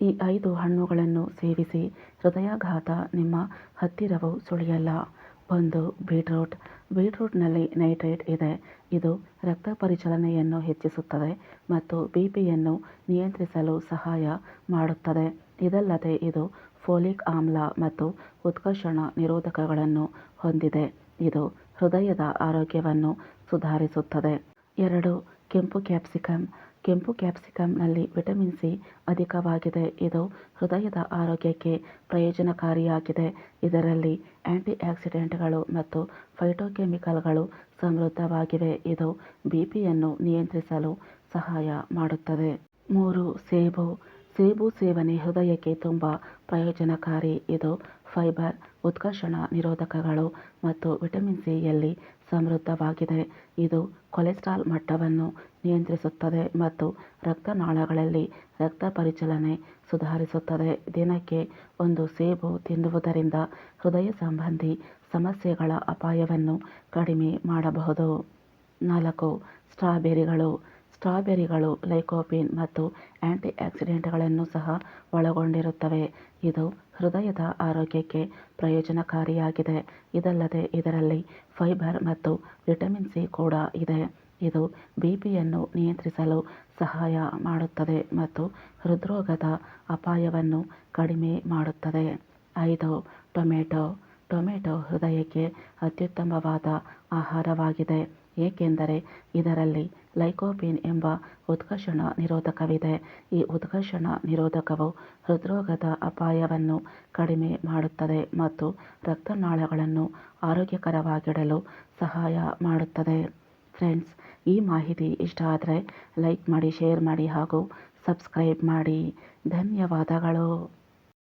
ಈ ಐದು ಹಣ್ಣುಗಳನ್ನು ಸೇವಿಸಿ ಹೃದಯಾಘಾತ ನಿಮ್ಮ ಹತ್ತಿರವೂ ಸುಳಿಯಲ್ಲ. ಒಂದು ಬೀಟ್ರೂಟ್. ಬೀಟ್ರೂಟ್ನಲ್ಲಿ ನೈಟ್ರೇಟ್ ಇದೆ. ಇದು ರಕ್ತ ಪರಿಚಲನೆಯನ್ನು ಹೆಚ್ಚಿಸುತ್ತದೆ ಮತ್ತು ಬಿ ಪಿಯನ್ನು ನಿಯಂತ್ರಿಸಲು ಸಹಾಯ ಮಾಡುತ್ತದೆ. ಇದಲ್ಲದೆ ಇದು ಫೋಲಿಕ್ ಆಮ್ಲ ಮತ್ತು ಉತ್ಕರ್ಷಣ ನಿರೋಧಕಗಳನ್ನು ಹೊಂದಿದೆ. ಇದು ಹೃದಯದ ಆರೋಗ್ಯವನ್ನು ಸುಧಾರಿಸುತ್ತದೆ. ಎರಡು ಕೆಂಪು ಕ್ಯಾಪ್ಸಿಕಮ್ ಕೆಂಪು ಕ್ಯಾಪ್ಸಿಕಂನಲ್ಲಿ ವಿಟಮಿನ್ ಸಿ ಅಧಿಕವಾಗಿದೆ. ಇದು ಹೃದಯದ ಆರೋಗ್ಯಕ್ಕೆ ಪ್ರಯೋಜನಕಾರಿಯಾಗಿದೆ. ಇದರಲ್ಲಿ ಆ್ಯಂಟಿಆಕ್ಸಿಡೆಂಟ್ಗಳು ಮತ್ತು ಫೈಟೋಕೆಮಿಕಲ್ಗಳು ಸಮೃದ್ಧವಾಗಿವೆ. ಇದು ಬಿ ಪಿಯನ್ನು ನಿಯಂತ್ರಿಸಲು ಸಹಾಯ ಮಾಡುತ್ತದೆ. ಮೂರು, ಸೇಬು. ಸೇಬು ಸೇವನೆ ಹೃದಯಕ್ಕೆ ತುಂಬ ಪ್ರಯೋಜನಕಾರಿ. ಇದು ಫೈಬರ್, ಉತ್ಕರ್ಷಣ ನಿರೋಧಕಗಳು ಮತ್ತು ವಿಟಮಿನ್ ಸಿಯಲ್ಲಿ ಸಮೃದ್ಧವಾಗಿದೆ. ಇದು ಕೊಲೆಸ್ಟ್ರಾಲ್ ಮಟ್ಟವನ್ನು ನಿಯಂತ್ರಿಸುತ್ತದೆ ಮತ್ತು ರಕ್ತನಾಳಗಳಲ್ಲಿ ರಕ್ತ ಪರಿಚಲನೆ ಸುಧಾರಿಸುತ್ತದೆ. ದಿನಕ್ಕೆ ಒಂದು ಸೇಬು ತಿನ್ನುವುದರಿಂದ ಹೃದಯ ಸಂಬಂಧಿ ಸಮಸ್ಯೆಗಳ ಅಪಾಯವನ್ನು ಕಡಿಮೆ ಮಾಡಬಹುದು. ನಾಲ್ಕು, ಸ್ಟ್ರಾಬೆರಿಗಳು. ಸ್ಟ್ರಾಬೆರಿಗಳು, ಲೈಕೋಪೀನ್ ಮತ್ತು ಆಂಟಿಆಕ್ಸಿಡೆಂಟ್ಗಳನ್ನು ಸಹ ಒಳಗೊಂಡಿರುತ್ತವೆ. ಇದು ಹೃದಯದ ಆರೋಗ್ಯಕ್ಕೆ ಪ್ರಯೋಜನಕಾರಿಯಾಗಿದೆ. ಇದಲ್ಲದೆ ಇದರಲ್ಲಿ ಫೈಬರ್ ಮತ್ತು ವಿಟಮಿನ್ ಸಿ ಕೂಡ ಇದೆ. ಇದು ಬಿ ಪಿಯನ್ನು ನಿಯಂತ್ರಿಸಲು ಸಹಾಯ ಮಾಡುತ್ತದೆ ಮತ್ತು ಹೃದ್ರೋಗದ ಅಪಾಯವನ್ನು ಕಡಿಮೆ ಮಾಡುತ್ತದೆ. ಐದು, ಟೊಮೆಟೊ. ಟೊಮೆಟೊ ಹೃದಯಕ್ಕೆ ಅತ್ಯುತ್ತಮವಾದ ಆಹಾರವಾಗಿದೆ. ಏಕೆಂದರೆ ಇದರಲ್ಲಿ ಲೈಕೋಪೀನ್ ಎಂಬ ಉತ್ಕರ್ಷಣ ನಿರೋಧಕವಿದೆ. ಈ ಉತ್ಕರ್ಷಣ ನಿರೋಧಕವು ಹೃದ್ರೋಗದ ಅಪಾಯವನ್ನು ಕಡಿಮೆ ಮಾಡುತ್ತದೆ ಮತ್ತು ರಕ್ತನಾಳಗಳನ್ನು ಆರೋಗ್ಯಕರವಾಗಿಡಲು ಸಹಾಯ ಮಾಡುತ್ತದೆ. ಫ್ರೆಂಡ್ಸ್, ಈ ಮಾಹಿತಿ ಇಷ್ಟ ಆದರೆ ಲೈಕ್ ಮಾಡಿ, ಶೇರ್ ಮಾಡಿ ಹಾಗೂ ಸಬ್ಸ್ಕ್ರೈಬ್ ಮಾಡಿ. ಧನ್ಯವಾದಗಳು.